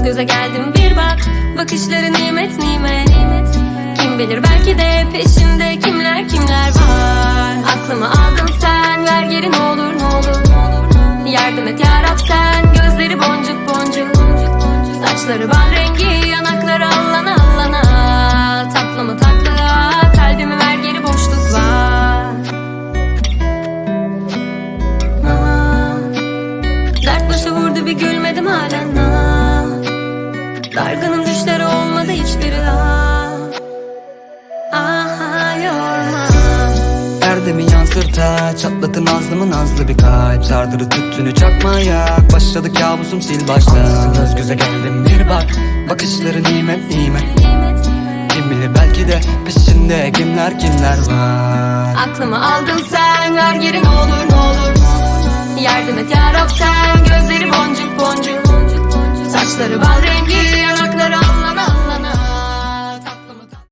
göze geldim. Bir bak Bakışları nimet nimet. Kim bilir belki de peşinde kimler kimler var. Aklımı aldın sen ver geri ne olur ne olur Yardım et yarab sen gözleri boncuk boncuk. Saçları bal rengi yanakları allana allana. Tatlı mı tatlı kalbimi ver geri boşluk var Aa, Dert başı vurdu bir gülmedim halen Dargınım düşleri olmadı hiçbiri Aa, Aha yorma Erdemi yansırta Çatlatın nazlımı nazlı bir kalp. Sardırı tüttünü çakmaya Başladı kabusum sil baştan Göz göze geldim bir bak Bakışları nimet nimet. Kim bilir belki de peşinde kimler kimler var. Aklımı aldın sen ver geri ne olur ne olur. Yardım et yarab sen gözleri boncuk boncuk. Saçları yanakları